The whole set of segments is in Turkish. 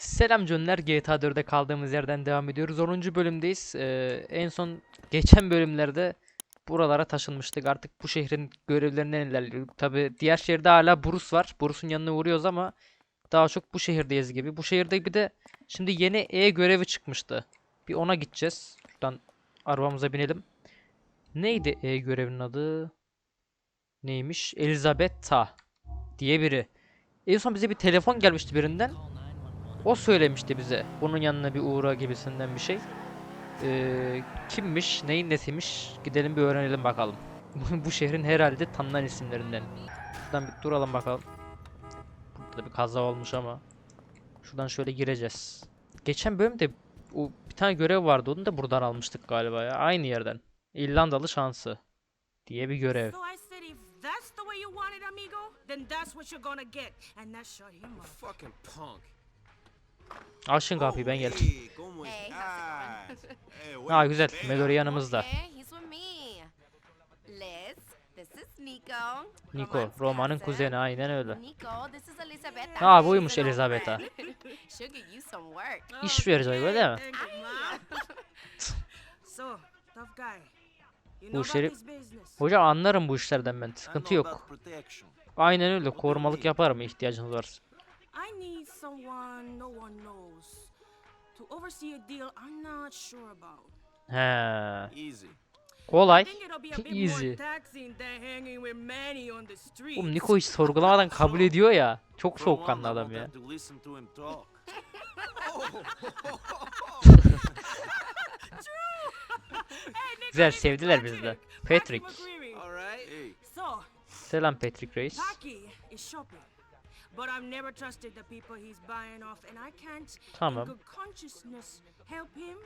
Selam Cönler, GTA 4'e kaldığımız yerden devam ediyoruz. 10. bölümdeyiz. Ee, en son geçen bölümlerde buralara taşınmıştık. Artık bu şehrin görevlerinden ilerliyoruz. Tabi diğer şehirde hala Burus var. Burus'un yanına uğruyoruz ama daha çok bu şehirdeyiz gibi. Bu şehirde bir de şimdi yeni E görevi çıkmıştı. Bir ona gideceğiz. Şuradan arabamıza binelim. Neydi E görevinin adı? Neymiş? Elizabeth diye biri. En son bize bir telefon gelmişti birinden. O söylemişti bize. Bunun yanına bir uğra gibisinden bir şey. Ee, kimmiş, neyin nesiymiş? Gidelim bir öğrenelim bakalım. Bu şehrin herhalde tanınan isimlerinden. Şuradan bir duralım bakalım. Burada da bir kaza olmuş ama. Şuradan şöyle gireceğiz. Geçen bölümde o bir tane görev vardı. Onu da buradan almıştık galiba ya. Aynı yerden. İrlandalı şansı diye bir görev. Fucking punk. Açın kapıyı ben geldim. Hey, ¿cómo Hey, estás? Hey, Ha güey, güzel. espera. Melody yanımızda. Nico. Roma'nın kuzeni aynen öyle. Ha buymuş Elizabeth'a. İş verecek öyle mi? Guy. You Bu business? Hocam anlarım bu işlerden ben. Sıkıntı yok. Aynen öyle. Korumalık yaparım ihtiyacınız varsa. Someone no one knows to oversee a deal I'm not sure about. He. Easy. Kolay. Easy. Oğlum Niko hiç sorgulamadan kabul ediyor ya. Çok soğukkanlı adam ya. Güzel sevdiler bizi de. Patrick. Selam Patrick Reis. But I've never trusted the people he's buying off, and I can't, Tamam. in good consciousness, help him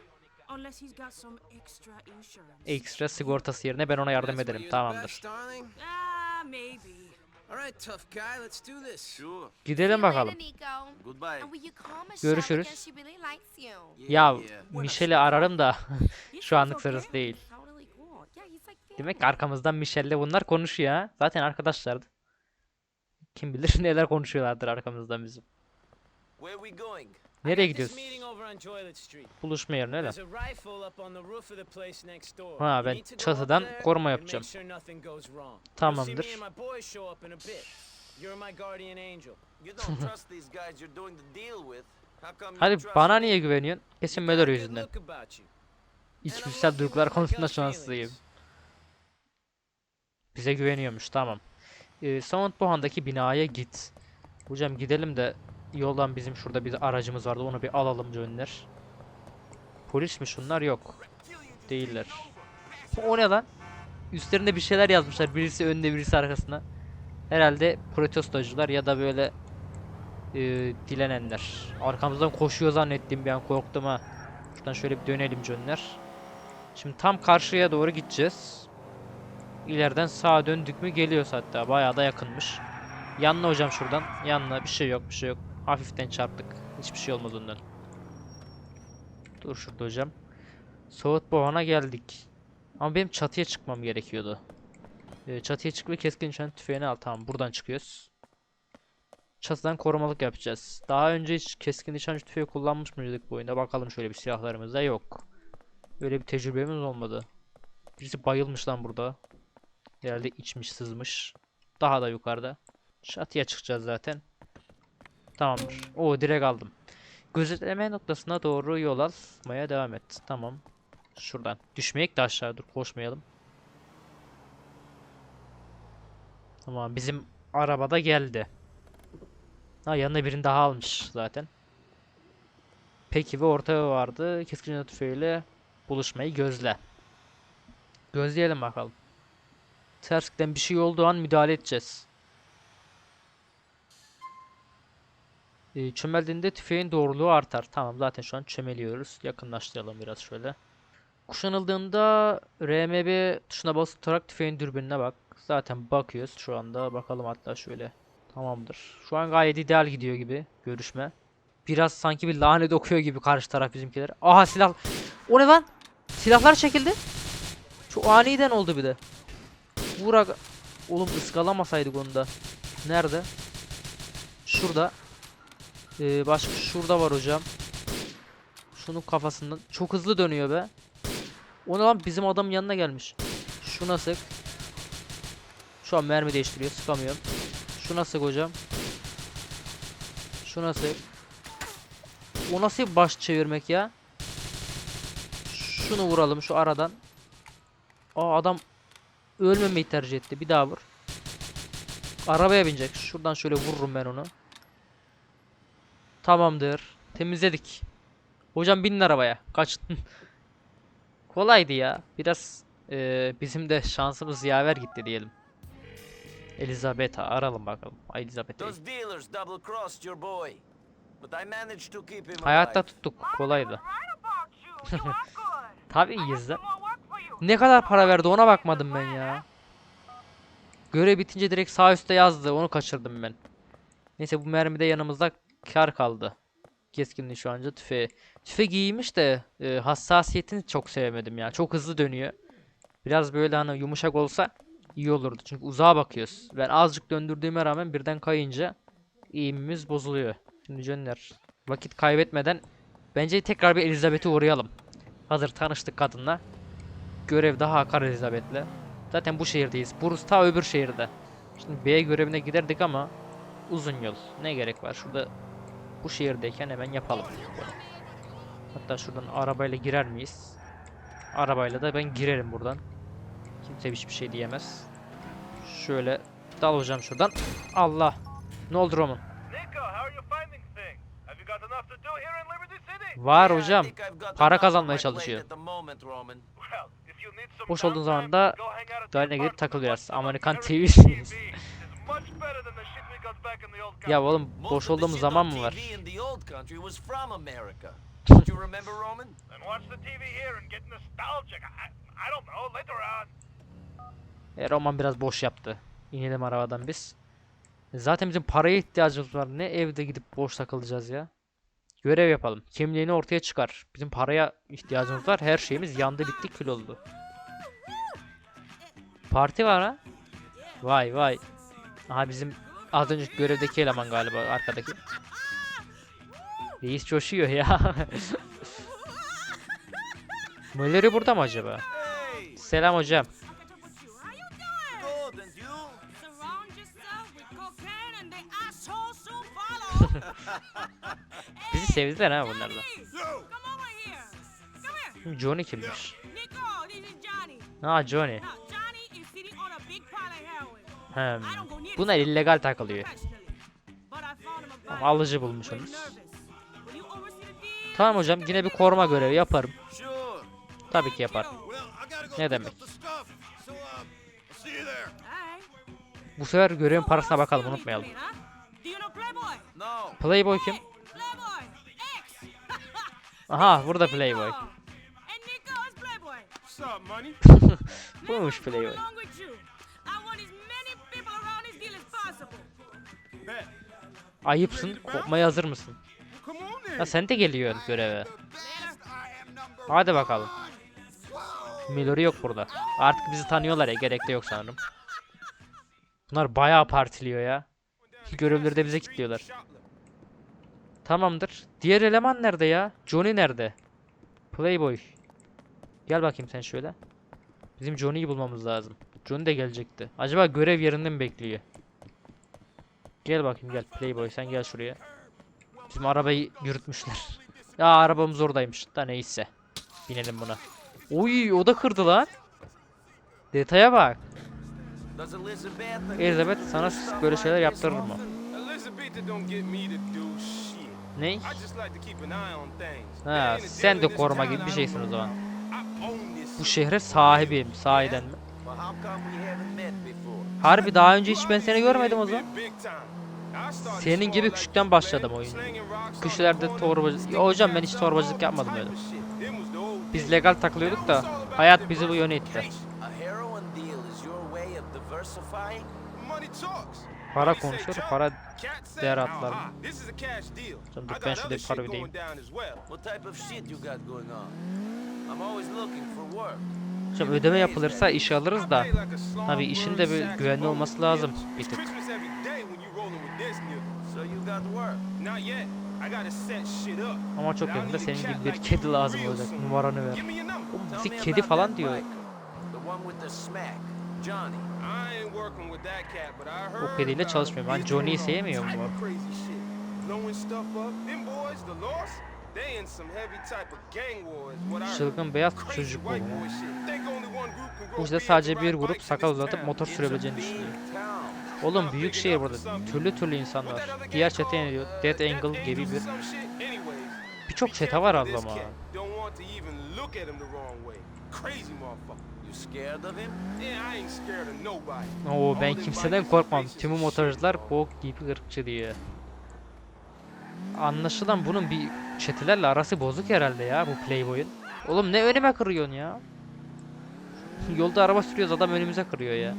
unless he's got some extra insurance. Ekstra sigortası yerine ben ona yardım ederim. Tamamdır. Ah, maybe. All right, tough guy, let's do this. Sure. Gidelim bakalım. Görüşürüz. Ya. Michelle'i ararım da şu anlık sırası değil. Demek ki arkamızdan Michelle'le bunlar konuşuyor ha. Zaten arkadaşlardı. Kim bilir neler konuşuyorlardır arkamızdan bizim. Nereye gidiyoruz? Buluşma yerine öyle. Ha, ben çatıdan koruma yapacağım. Tamamdır. Hadi bana niye güveniyorsun? Kesin good yüzünden. İçgüdüsel duygular konusunda şanslıyım. Bize güveniyormuş tamam. Ee, Soundbohan'daki binaya git. Hocam gidelim de yoldan bizim şurada bir aracımız vardı onu bir alalım Cönler. Polis mi şunlar yok. Değiller. O ne lan? Üstlerinde bir şeyler yazmışlar. Birisi önde birisi arkasında. Herhalde protestocular ya da böyle e, dilenenler. Arkamızdan koşuyor zannettim bir an korktum ha. Şuradan şöyle bir dönelim Cönler. Şimdi tam karşıya doğru gideceğiz. İleriden sağa döndük mü geliyoruz hatta. Bayağı da yakınmış. Yanına hocam şuradan. Yanına bir şey yok bir şey yok. Hafiften çarptık. Hiçbir şey olmaz ondan. Dur şurada hocam. Soğut Boğan'a geldik. Ama benim çatıya çıkmam gerekiyordu. Ee, çatıya çık ve keskin nişan tüfeğini al. Tamam buradan çıkıyoruz. Çatıdan korumalık yapacağız. Daha önce hiç keskin nişancı tüfeği kullanmış mıydık bu oyunda? Bakalım şöyle bir silahlarımızda yok. Öyle bir tecrübemiz olmadı. Birisi bayılmış lan burada. Herhalde içmiş sızmış. Daha da yukarıda. Çatıya çıkacağız zaten. Tamamdır. Oo direkt aldım. Gözetleme noktasına doğru yol almaya devam et. Tamam. Şuradan. Düşmeyek de aşağı dur koşmayalım. Tamam bizim arabada geldi. Ha yanına birini daha almış zaten. Peki ve ortaya vardı. Keskin tüfeğiyle buluşmayı gözle. Gözleyelim bakalım. Terskten bir şey olduğu an müdahale edeceğiz. Ee, çömeldiğinde tüfeğin doğruluğu artar. Tamam zaten şu an çömeliyoruz. Yakınlaştıralım biraz şöyle. Kuşanıldığında RMB tuşuna basılı tutarak tüfeğin dürbününe bak. Zaten bakıyoruz şu anda. Bakalım hatta şöyle. Tamamdır. Şu an gayet ideal gidiyor gibi görüşme. Biraz sanki bir lanet okuyor gibi karşı taraf bizimkiler. Aha silah. O ne lan? Silahlar çekildi. Çok aniden oldu bir de. Vur aga. Oğlum ıskalamasaydık onu da. Nerede? Şurada. Ee, başka şurada var hocam. Şunun kafasından. Çok hızlı dönüyor be. O ne lan bizim adamın yanına gelmiş. Şuna sık. Şu an mermi değiştiriyor. Sıkamıyorum. Şuna sık hocam. Şuna sık. O nasıl baş çevirmek ya? Şunu vuralım şu aradan. Aa adam ölmemeyi tercih etti. Bir daha vur. Arabaya binecek. Şuradan şöyle vururum ben onu. Tamamdır. Temizledik. Hocam binin arabaya. Kaçın. Kolaydı ya. Biraz eee, bizim de şansımız yaver gitti diyelim. Elizabeth'a aralım bakalım. Elizabeth'i. Hayatta tuttuk. Kolaydı. Tabii iyiyiz de. Ne kadar para verdi ona bakmadım ben ya. Görev bitince direkt sağ üstte yazdı. Onu kaçırdım ben. Neyse bu mermi de yanımızda kar kaldı. Keskinliği şu anca tüfeği. Tüfek iyiymiş de e, hassasiyetini çok sevemedim ya. Çok hızlı dönüyor. Biraz böyle hani yumuşak olsa iyi olurdu. Çünkü uzağa bakıyoruz. Ben azıcık döndürdüğüme rağmen birden kayınca eğimimiz bozuluyor. Şimdi Jönler vakit kaybetmeden bence tekrar bir Elizabeth'e uğrayalım. Hazır tanıştık kadınla. Görev daha akar Elizabeth'le. Zaten bu şehirdeyiz. Burası ta öbür şehirde. Şimdi B görevine giderdik ama uzun yol. Ne gerek var? Şurada bu şehirdeyken hemen yapalım. Hatta şuradan arabayla girer miyiz? Arabayla da ben girerim buradan. Kimse hiçbir şey diyemez. Şöyle dal hocam şuradan. Allah. Ne oldu Roman? Var hocam. Para kazanmaya çalışıyor. Boş olduğun zaman da dairene girip takılıyoruz. Amerikan TV'siniz. Ya oğlum boş olduğumuz zaman mı var? E, Roman biraz boş yaptı. İnelim arabadan biz. E, Zaten bizim paraya ihtiyacımız var. Ne evde gidip boş takılacağız ya. Görev yapalım. Kimliğini ortaya çıkar. Bizim paraya ihtiyacımız var. Her şeyimiz yandı bitti kül oldu. Parti var ha. Vay vay. Aha bizim az önceki görevdeki eleman galiba arkadaki. Reis coşuyor ya. Mölleri burada mı acaba? Selam hocam. Bizi sevdiler ha bunlarla. Johnny, kimmiş? Ha Johnny. Near Bunlar illegal takılıyor. Ama alıcı bulmuş Very onu. nervous. Will you oversee the deal? Tamam hocam yine bir koruma görevi yaparım. Tabii ki yaparım. Ne demek? Alright. Bu sefer görevin parasına bakalım unutmayalım. Playboy kim? Aha burada. Playboy. Buymuş Playboy. Ayıpsın. Kopmaya hazır mısın? Ha sen de geliyorsun göreve. Hadi bakalım. Milori yok burada. Artık bizi tanıyorlar ya gerek de yok sanırım. Bunlar bayağı partiliyor ya. Görevleri de bize kilitliyorlar. Tamamdır. Diğer eleman nerede ya? Johnny nerede? Playboy. Gel bakayım sen şöyle. Bizim Johnny'yi bulmamız lazım. Johnny de gelecekti. Acaba görev yerinde mi bekliyor? Gel bakayım gel Playboy sen gel şuraya. Bizim arabayı yürütmüşler. Ya arabamız oradaymış. Da neyse. Binelim buna. Oy o da kırdı lan. Detaya bak. Elizabeth sana böyle şeyler yaptırır mı? Ne? Ha, sen de koruma gibi bir şeysin o zaman. Bu şehre sahibiyim. Sahiden mi? Harbi daha önce hiç ben seni görmedim o zaman. Senin gibi küçükten başladım oyun. Kışlarda the corner, torbacı... sticking Ya hocam ben hiç torbacılık yapmadım öyle. Biz legal takılıyorduk da hayat bizi bu yöne itti. Para talk. para değer "Aha, atlar. This is a cash deal. Canım I dur got ben şurada para ödeyeyim. Hocam ödeme yapılırsa işe alırız da I play like a slow tabii işin de bir güvenli olması lazım bir tık. Ama çok yakında senin gibi bir kedi lazım olacak. Numaranı ver. Bizi kedi falan diyor. Johnny. Kediyle about çalışmıyorum. Ben. Johnny'yi sevmiyorum bu. Çılgın beyaz çocuk bu. Bu işte beards sadece bir grup sakal uzatıp motor sürebileceğini düşünüyor. Oğlum büyük şehir burada. Türlü türlü insan var. Diğer çete ne diyor? Death Angle gibi bir birçok çete var abla Oo ben kimseden korkmam. Tümü motorcular bok gibi ırkçı diyor. Anlaşılan bunun bir çetelerle arası bozuk herhalde ya bu Playboy'un. Oğlum ne önüme kırıyorsun ya? Yolda araba sürüyoruz adam önümüze kırıyor ya.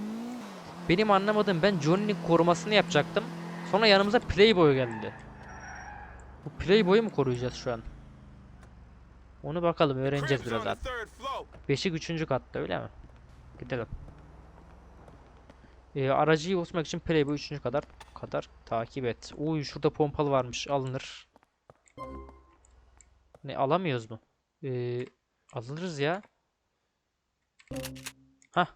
Benim anlamadığım ben Johnny'nin korumasını yapacaktım. Sonra yanımıza Playboy geldi. Bu Playboy'u mu koruyacağız şu an? Onu bakalım öğreneceğiz biraz artık. Beşik üçüncü katta öyle mi? Gidelim. Ee, aracıyı unutmak için Playboy üçüncü kadar kadar takip et. Uy şurada pompalı varmış alınır. Ne alamıyoruz mu? Ee, alırız ya. Hah.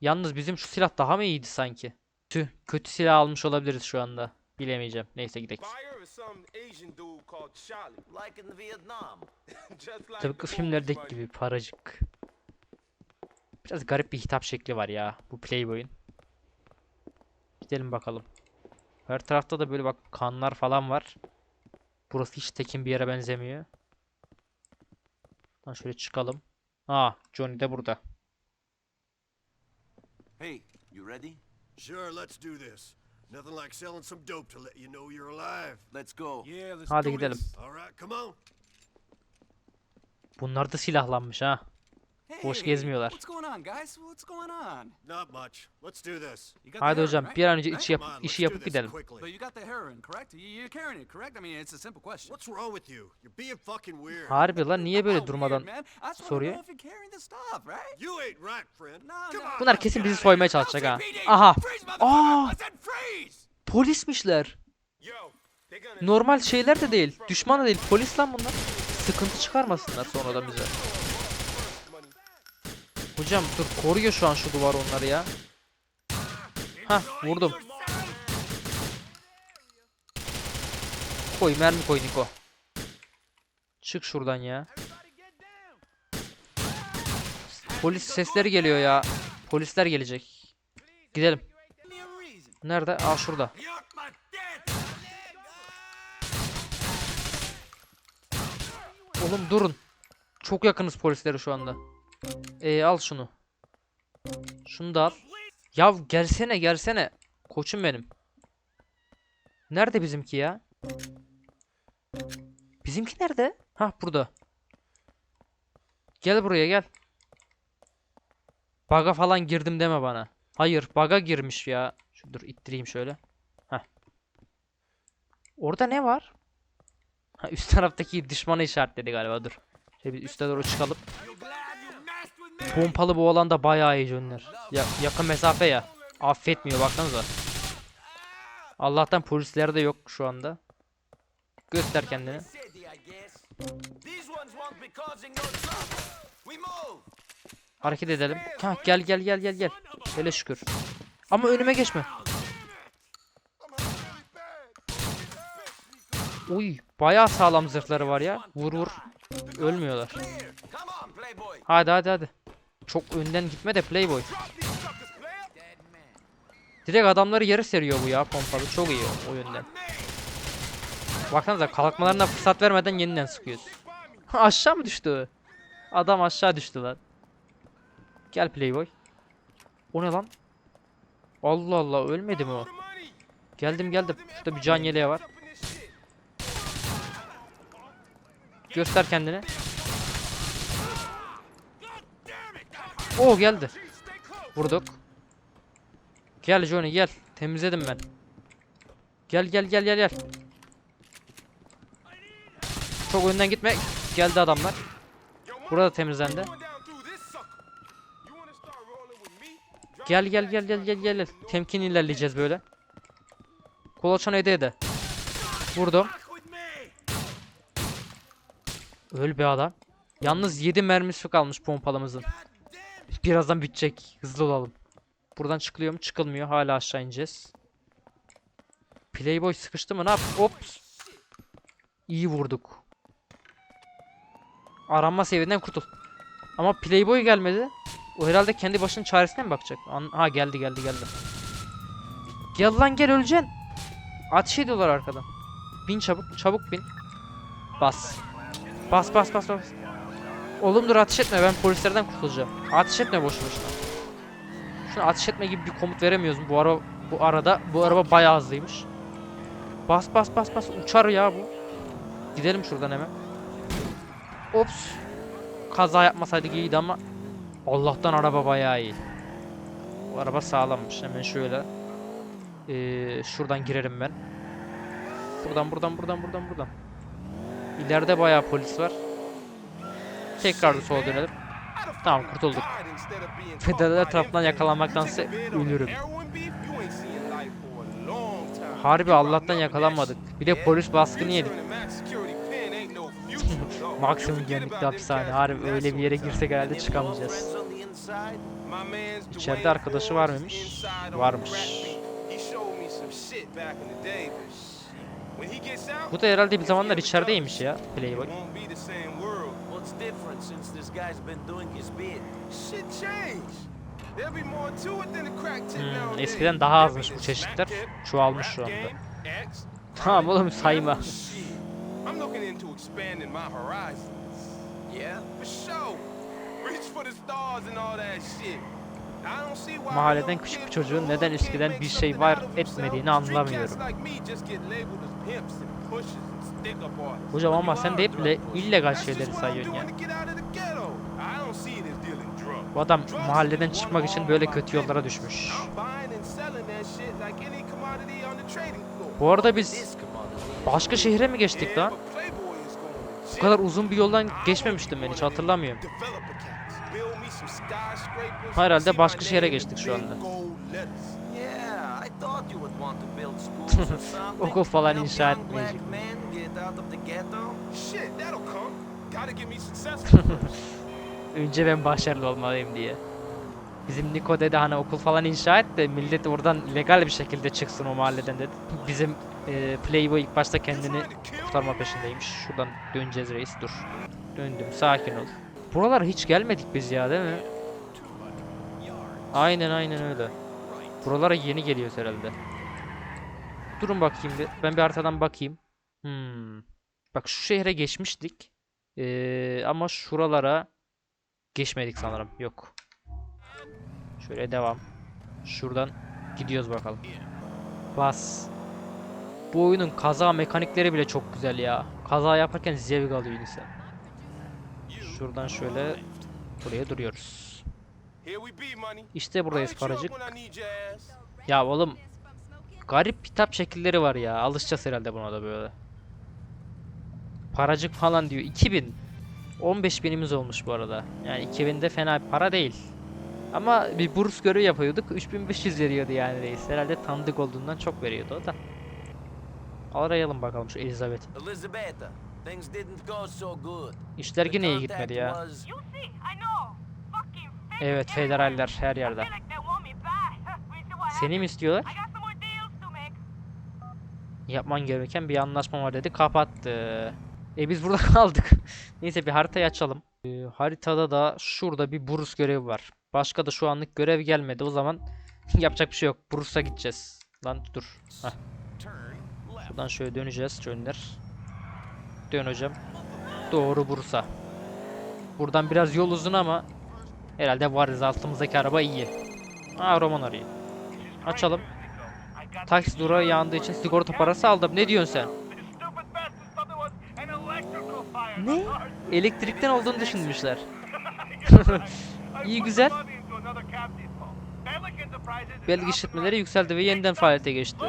Yalnız bizim şu silah daha mı iyiydi sanki? Tüh kötü silah almış olabiliriz şu anda. Bilemeyeceğim. Neyse gidelim. Buyer is some Asian dude called Charlie. Like in Vietnam. Just like Tıpkı filmlerdeki gibi paracık. Biraz garip bir hitap şekli var ya bu Playboy'un. Gidelim bakalım. Her tarafta da böyle bak kanlar falan var. Burası hiç tekin bir yere benzemiyor. Lan şöyle çıkalım. Aa, Johnny de burada. Hey, you ready? Sure, let's do this. Nothing like selling some dope to let you know you're alive. Let's go. Yeah, let's Hadi do gidelim. this. All right, come on. Bunlar da silahlanmış ha. Boş gezmiyorlar. Heroin, hocam bir an önce işi yap işi yapıp gidelim. Harbi lan niye böyle not durmadan soruyor? Bunlar kesin bizi soymaya çalışacak ha. Aha. Aa! Polismişler. Normal şeyler de değil. Düşman da değil. Polis lan bunlar. Sıkıntı çıkarmasınlar sonradan bize. Hocam dur koruyor şu an şu duvar onları ya. Hah vurdum. Koy mermi koy Niko. Çık şuradan ya. Polis sesleri geliyor ya. Polisler gelecek. Gidelim. Nerede? Aa şurada. Oğlum durun. Çok yakınız polislere şu anda. Ee, al şunu. Şunu da al. Ya gelsene gelsene. Koçum benim. Nerede bizimki ya? Bizimki nerede? Hah burada. Gel buraya gel. Baga falan girdim deme bana. Hayır baga girmiş ya. Dur ittireyim şöyle. Heh. Orada ne var? Ha, üst taraftaki düşmanı işaretledi galiba dur. Şöyle üste doğru çıkalım. Pompalı bu olan da bayağı iyi Jönler. Ya, yakın mesafe ya. Affetmiyor baksanıza. Allah'tan polisler de yok şu anda. Göster kendini. Hareket edelim. Ha, gel gel gel gel gel. Hele şükür. Ama önüme geçme. Uy, bayağı sağlam zırhları var ya. Vur vur. Ölmüyorlar. Hadi hadi hadi. Çok önden gitme de Playboy. Direkt adamları yarı seriyor bu ya pompalı. Çok iyi o yönden. Baksanıza kalkmalarına fırsat vermeden yeniden sıkıyoruz. aşağı mı düştü? Adam aşağı düştü lan. Gel Playboy. O ne lan? Allah Allah ölmedi mi o? Geldim geldim. Şurada bir can yeleği var. Göster kendini. Oo geldi. Vurduk. Gel Johnny gel. Temizledim ben. Gel gel gel gel gel. Çok önden gitme. Geldi adamlar. Burada temizlendi. Gel gel gel gel gel gel. Temkin ilerleyeceğiz böyle. Kolaçan ede ede. Vurdum. Öl be adam. Yalnız 7 mermisi kalmış pompalımızın. Birazdan bitecek. Hızlı olalım. Buradan çıkılıyor mu? Çıkılmıyor. Hala aşağı ineceğiz. Playboy sıkıştı mı? Ne yap? Ops. İyi vurduk. Aranma seviyeden kurtul. Ama Playboy gelmedi. O herhalde kendi başının çaresine mi bakacak? An- ha geldi geldi geldi. Gel lan gel öleceksin. Ateş ediyorlar arkadan. Bin çabuk çabuk bin. Bas. Bas bas bas bas. Oğlum dur ateş etme ben polislerden kurtulacağım. Ateş etme boşu boşuna. Şuna ateş etme gibi bir komut veremiyoruz bu araba bu arada bu araba bayağı hızlıymış. Bas bas bas bas uçar ya bu. Gidelim şuradan hemen. Ops. Kaza yapmasaydık iyiydi ama Allah'tan araba bayağı iyi. Bu araba sağlammış. Hemen şöyle. Ee, şuradan girerim ben. Buradan buradan buradan buradan buradan. İleride bayağı polis var. Tekrar da sola dönelim. Tamam kurtulduk. Federal tarafından yakalanmaktansa ölürüm. Harbi Allah'tan yakalanmadık. Bir de polis baskını yedik. Maksimum güvenlikli hapishane. Harbi öyle bir yere girsek herhalde çıkamayacağız. İçeride arkadaşı var mıymış? Varmış. Bu da herhalde bir zamanlar içerideymiş ya Playboy. Since this guy's been doing his bit? Shit changed. There'll be more to it than a crack tip Hmm, nowadays. eskiden daha azmış bu çeşitler. Çoğalmış şu anda. Tamam oğlum sayma. Shit. I'm looking into expanding my horizons. Yeah? For sure. Reach for the stars and all that shit. I don't see why Mahalleden küçük bir çocuğun neden eskiden bir şey var etmediğini street anlamıyorum. cats like me just get labeled as pimps and pushers and stick-up artists. Hocam ama sen de hep le- illegal şeyleri sayıyorsun ya. doing to get out of the ghetto. I don't see it as dealing drugs. Bu adam mahalleden çıkmak için böyle kötü yollara düşmüş. Bu arada biz başka şehre mi geçtik lan? Bu kadar uzun bir yoldan geçmemiştim ben hiç hatırlamıyorum. Herhalde başka şehre geçtik şu anda. Okul falan inşa etmeyecek. Önce ben başarılı olmalıyım diye. Bizim Niko dedi hani okul falan inşa et de millet oradan legal bir şekilde çıksın o mahalleden dedi. Bizim e, Playboy ilk başta kendini kurtarma peşindeymiş. Şuradan döneceğiz reis dur. Döndüm sakin ol. Buralara hiç gelmedik biz ya değil mi? Aynen aynen öyle. Buralara yeni geliyoruz herhalde. Durun bakayım bir. Ben bir haritadan bakayım. Hmm. Bak şu şehre geçmiştik. Ee, ama şuralara geçmedik sanırım. Yok. Şöyle devam. Şuradan gidiyoruz bakalım. Bas. Bu oyunun kaza mekanikleri bile çok güzel ya. Kaza yaparken zevk alıyor insan. Şuradan şöyle buraya duruyoruz. İşte buradayız paracık. Ya oğlum garip hitap şekilleri var ya. Alışacağız herhalde buna da böyle. Paracık falan diyor. 2000. 15 binimiz olmuş bu arada. Yani 2000 de fena bir para değil. Ama bir burs görevi yapıyorduk. 3500 veriyordu yani reis. Herhalde tanıdık olduğundan çok veriyordu o da. Arayalım bakalım şu Elizabeth. Elizabetta, things didn't go so good. İşler yine iyi gitmedi ya. Evet federaller her yerde. Seni mi istiyorlar? Yapman gereken bir anlaşma var dedi. Kapattı. E biz burada kaldık. Neyse bir haritayı açalım. Ee, haritada da şurada bir Burus görevi var. Başka da şu anlık görev gelmedi. O zaman yapacak bir şey yok. Burus'a gideceğiz. Lan dur. Heh. Buradan şöyle döneceğiz. Gönder. Dön hocam. Doğru Burus'a. Buradan biraz yol uzun ama herhalde varız. Altımızdaki araba iyi. Aa Roman arıyor. Açalım. Taksi durağı yandığı için sigorta parası aldım. Ne diyorsun sen? Ne? Elektrikten olduğunu düşünmüşler. İyi, güzel. Belge işletmeleri yükseldi ve yeniden faaliyete geçti.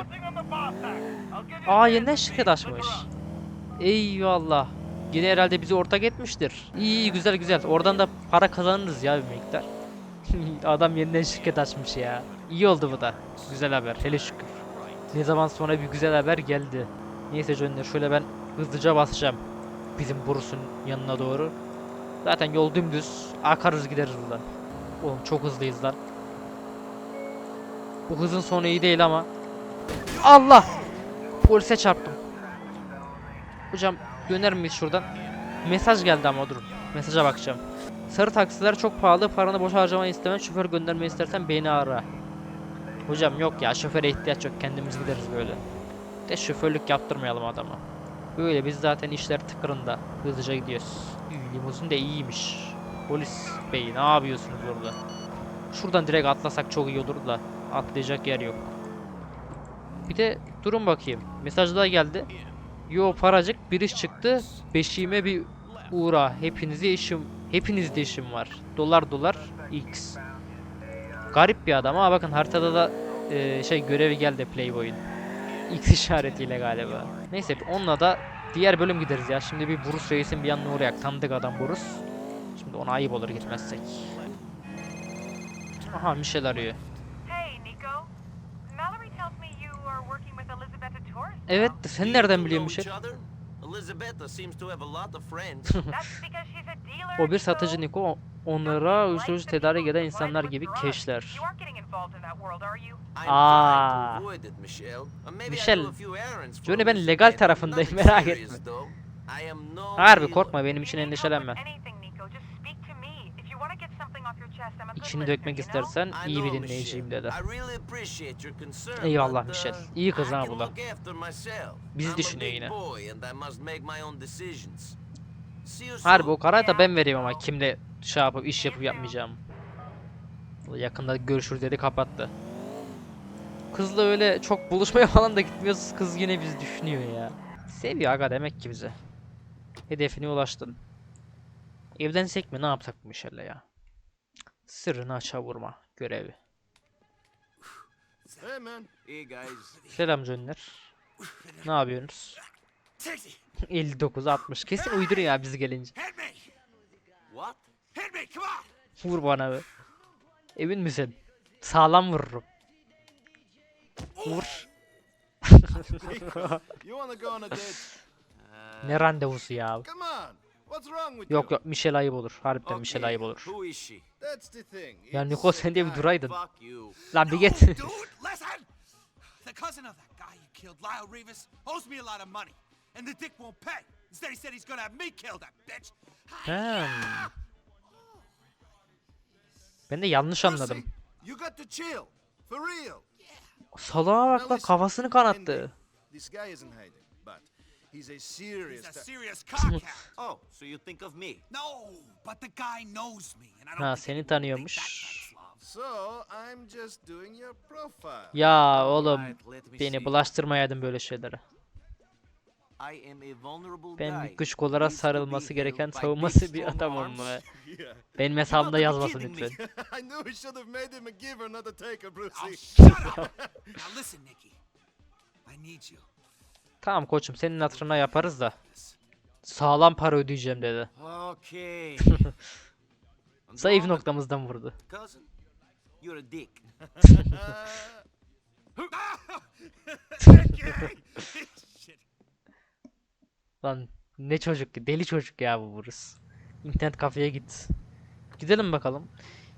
Aa yeniden şirket açmış. Eyvallah. Yine herhalde bizi ortak etmiştir. İyi iyi güzel güzel. Oradan da para kazanırız ya bir miktar. Adam yeniden şirket açmış ya. İyi oldu bu da. Güzel haber. Hele şükür. Ne zaman sonra bir güzel haber geldi. Neyse Johnny şöyle ben hızlıca basacağım. Bizim Bruce'un yanına doğru. Zaten yol dümdüz. Akarız gideriz buradan. Oğlum çok hızlıyız lan. Bu hızın sonu iyi değil ama. Allah! Polise çarptım. Hocam döner miyiz şuradan? Mesaj geldi ama dur. Mesaja bakacağım. Sarı taksiler çok pahalı. Paranı boş harcamanı istemem. Şoför göndermeyi istersen beni ara. Hocam yok ya şoföre ihtiyaç yok. Kendimiz gideriz böyle. De şoförlük yaptırmayalım adama. Böyle biz zaten işler tıkırında. Hızlıca gidiyoruz. Limuzin de iyiymiş. Polis bey ne yapıyorsunuz orada? Şuradan direkt atlasak çok iyi olur da atlayacak yer yok. Bir de durun bakayım. Mesaj daha geldi. Yo paracık bir iş çıktı. Beşiğime bir uğra. Hepinize işim hepinizde işim var. Dolar dolar X. Garip bir adam ama bakın haritada da e, şey görevi geldi Playboy'un. X işaretiyle galiba. Neyse onunla da diğer bölüm gideriz ya. Şimdi bir Burus Reis'in bir yanına uğrayak. Tanıdık adam Burus. Şimdi ona ayıp olur gitmezsek. Aha Michel arıyor. Evet sen nereden biliyorsun Michel? Other? Elizabeth seems to have a lot of friends. That's because she's a dealer. O bir satıcı Niko. Onlara uyuşturucu tedarik eden insanlar gibi keşler. Ah. it, Michelle. Uh, Johnny ben legal tarafındayım, merak etme. Harbi korkma benim için endişelenme. anything, Nico, just speak to me. If you want to get something off your chest, I'm a good İçini dökmek istersen iyi bir dinleyiciyim dedi. Eyvallah Michel. İyi kız ha bu da. Bizi düşünüyor yine. Harbi o kararı da ben vereyim ama kimle şey yapıp iş yapıp yapmayacağım. Yakında görüşür dedi kapattı. Kızla öyle çok buluşmaya falan da gitmiyoruz. Kız yine bizi düşünüyor ya. Seviyor aga demek ki bizi. Hedefine ulaştın. Evlensek mi ne yapsak bu Michel'le ya? Sırrını açığa vurma görevi. Hey guys. Selam Johnny'ler. Ne yapıyorsunuz? 59 60 kesin uyduruyor ya biz gelince. What? Vur bana be. Emin misin? Sağlam vururum. Vur. Ne randevusu ya? Come on. What's wrong with Yok you? yok Michel ayıp olur. Harbiden Okay, ayıp olur. Ya Niko a sen de bir guy. duraydın. You. Lan bir git. The cousin of that guy who killed Lyle Rivas owes me a lot of money. And the dick won't pay. Instead, he said he's gonna have me kill that bitch. Hmm. Ben de yanlış anladım. You got to chill. For real. Salağa bak lan kafasını kanattı. This guy isn't hiding, he's a serious. He's a serious cockhound. Oh, so you think of me? no, but the guy knows me. And I don't Ha think seni tanıyormuş. So I'm just doing your profile. Ya oğlum beni bulaştırmayaydın böyle şeylere. I am a vulnerable Ben guy. bir to be sarılması gereken savunması bir adamım mı? Benim hesabımda yazmasın lütfen. Tamam koçum senin hatırına yaparız da. Sağlam para ödeyeceğim dedi. Zayıf noktamızdan vurdu. Lan ne çocuk ki deli çocuk ya bu Bruce. İnternet kafeye git. Gidelim bakalım.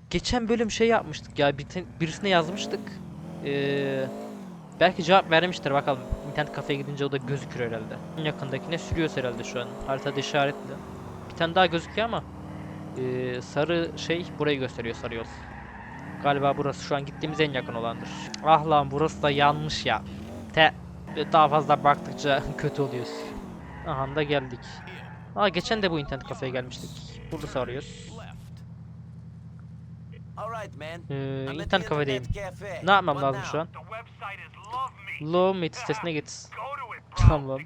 Geçen bölüm şey yapmıştık ya bir birisine yazmıştık. Ee, belki cevap vermiştir bakalım. İnternet kafeye gidince o da gözükür herhalde. En yakındakine sürüyoruz herhalde şu an. Haritada işaretli. Bir tane daha gözüküyor ama ee, sarı şey burayı gösteriyor sarı yol. Galiba burası şu an gittiğimiz en yakın olandır. Ah lan burası da yanlış ya. Te daha fazla baktıkça kötü oluyoruz. Aha da geldik. Aa geçen de bu internet kafeye gelmiştik. Burada arıyoruz. Alright, man. Ee, internet kafedeyim. Ne yapmam lazım şu an? Love Meet sitesine git. Tamam.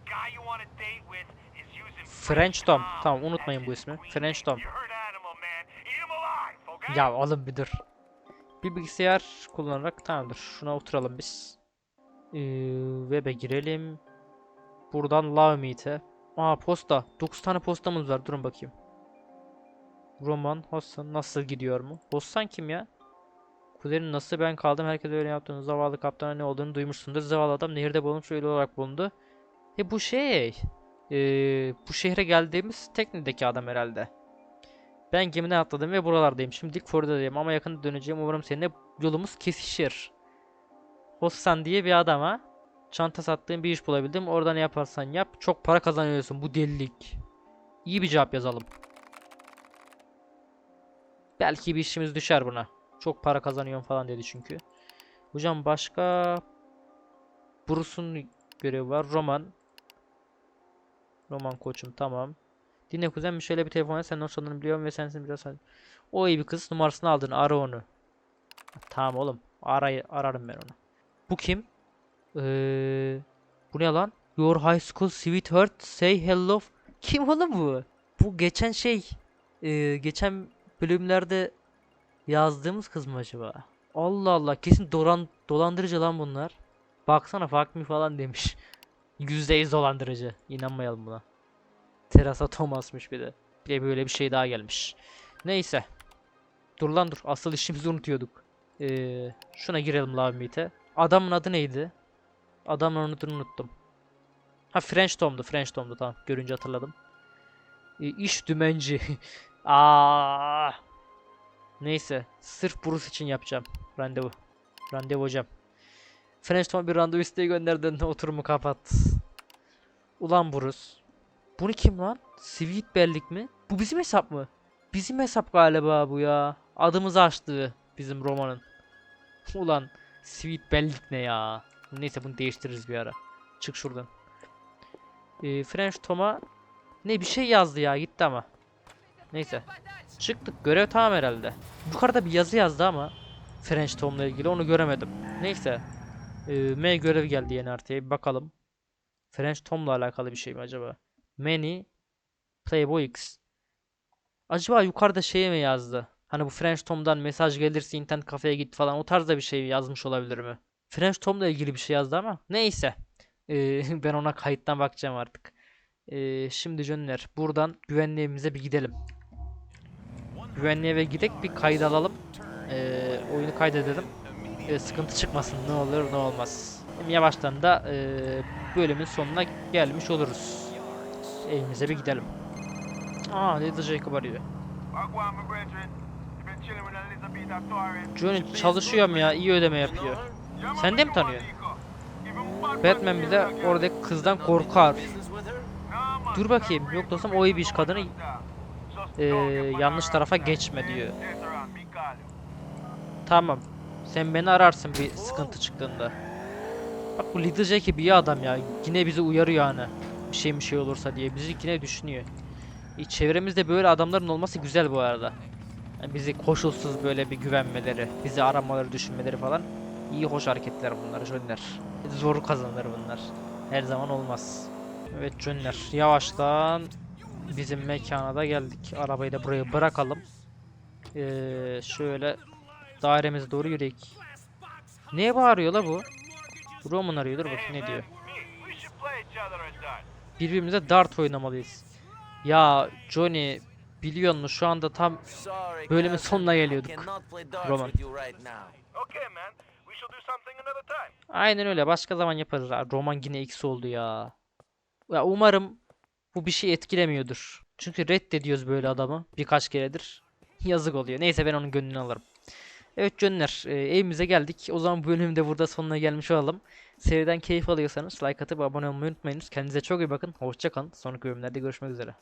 French Tom. Tamam unutmayın bu ismi. French. Tom. Ya oğlum bir dur. Bir bilgisayar kullanarak tamamdır. Şuna oturalım biz. Ee, web'e girelim. Buradan Love Meet'e. Aa posta. 9 tane postamız var. Durun bakayım. Roman, Hasan nasıl gidiyor mu? Bostan kim ya? Kuzenin nasıl ben kaldım herkes öyle yaptığını zavallı kaptana ne olduğunu duymuşsundur. Zavallı adam nehirde boğulmuş ölü olarak bulundu. E bu şey. Ee, bu şehre geldiğimiz teknedeki adam herhalde. Ben gemiden atladım ve buralardayım. Şimdilik Florida'dayım ama yakında döneceğim. Umarım seninle yolumuz kesişir. Hossan diye bir adama çanta sattığım bir iş bulabildim. Orada ne yaparsan yap. Çok para kazanıyorsun. Bu delilik. İyi bir cevap yazalım. Belki bir işimiz düşer buna. Çok para kazanıyorum falan dedi çünkü. Hocam başka Bruce'un görevi var. Roman. Roman koçum tamam. Dinle kuzen bir şöyle bir telefon et. Senden hoşlandığını biliyorum ve sensin biraz sen. O iyi bir kız. Numarasını aldın. Ara onu. Tamam oğlum. Arayı, ararım ben onu. Bu kim? Ee, bu ne lan? Your high school sweetheart say hello. Kim oğlum bu? Bu geçen şey. ee, geçen bölümlerde yazdığımız kız mı acaba? Allah Allah. Kesin dolan, dolandırıcı lan bunlar. Baksana fuck me falan demiş. %100 dolandırıcı. İnanmayalım buna. Terasa Thomas'mış bir de. Bir de böyle bir şey daha gelmiş. Neyse. Dur lan dur. Asıl işimizi unutuyorduk. Ee, şuna girelim Love Meet'e. Adamın adı neydi? Adamın adını unuttum. Ha French Tom'du. French Tom'du tamam. Görünce hatırladım. Ee, iş dümenci. Aa. Neyse. Sırf Bruce için yapacağım. Randevu. Randevu hocam. French Tom'a bir randevu isteği gönderdin. Oturumu kapat. Ulan Bruce. Bunu kim lan? Sweet Bellik mi? Bu bizim hesap mı? Bizim hesap galiba bu ya. Adımızı açtı bizim romanın. Ulan Sweet Bellik ne ya? Neyse bunu değiştiririz bir ara. Çık şuradan. Ee, French Tom'a ne bir şey yazdı ya gitti ama. Neyse. Çıktık. Görev tamam herhalde. Yukarıda bir yazı yazdı ama French Tom'la ilgili onu göremedim. Neyse. Ee, M görev geldi yeni haritaya. Bir bakalım. French Tom'la alakalı bir şey mi acaba? Many Playboy X. Acaba yukarıda şeye mi yazdı? Hani bu French Tom'dan mesaj gelirse internet kafeye git falan o tarzda bir şey yazmış olabilir mi? French Tom'la ilgili bir şey yazdı ama neyse. Ee, ben ona kayıttan bakacağım artık. Ee, şimdi Jönler buradan güvenliğimize bir gidelim. Güvenliğe ve gidek bir kayıt alalım. Ee, oyunu kaydedelim. Ee, sıkıntı çıkmasın ne olur ne olmaz. Hem yavaştan da ee, bölümün sonuna gelmiş oluruz. Evimize bir gidelim. Aa Little Jacob arıyor. Johnny çalışıyor mu ya? İyi ödeme yapıyor. Sen de mi tanıyorsun? Batman bir de oradaki kızdan korkar. Dur bakayım. Yok dostum o iyi bir iş kadını ee, yanlış tarafa geçme diyor. Tamam. Sen beni ararsın bir sıkıntı çıktığında. Bak bu Little Jackie bir adam ya. Yine bizi uyarıyor hani. Bir şey bir şey olursa diye. Bizi yine düşünüyor. E, çevremizde böyle adamların olması güzel bu arada. Yani bizi koşulsuz böyle bir güvenmeleri, bizi aramaları, düşünmeleri falan. iyi hoş hareketler bunlar Jönler. Zor kazanır bunlar. Her zaman olmaz. Evet Jönler yavaştan bizim mekana da geldik. Arabayı da buraya bırakalım. Ee, şöyle dairemize doğru yürüyek. Neye bağırıyor la bu? Roman arıyor dur bakayım ne diyor. Birbirimize dart oynamalıyız. Ya Johnny biliyor musun şu anda tam Bölümün sonuna geliyorduk. Roman. Aynen öyle. Başka zaman yaparız. Roman yine eksi oldu ya. Ya umarım bu bir şey etkilemiyordur. Çünkü reddediyoruz böyle adamı birkaç keredir. Yazık oluyor. Neyse ben onun gönlünü alırım. Evet Cönler e, evimize geldik. O zaman bu bölümün de burada sonuna gelmiş olalım. Seriden keyif alıyorsanız like atıp abone olmayı unutmayınız. Kendinize çok iyi bakın. Hoşça kalın. Sonraki bölümlerde görüşmek üzere.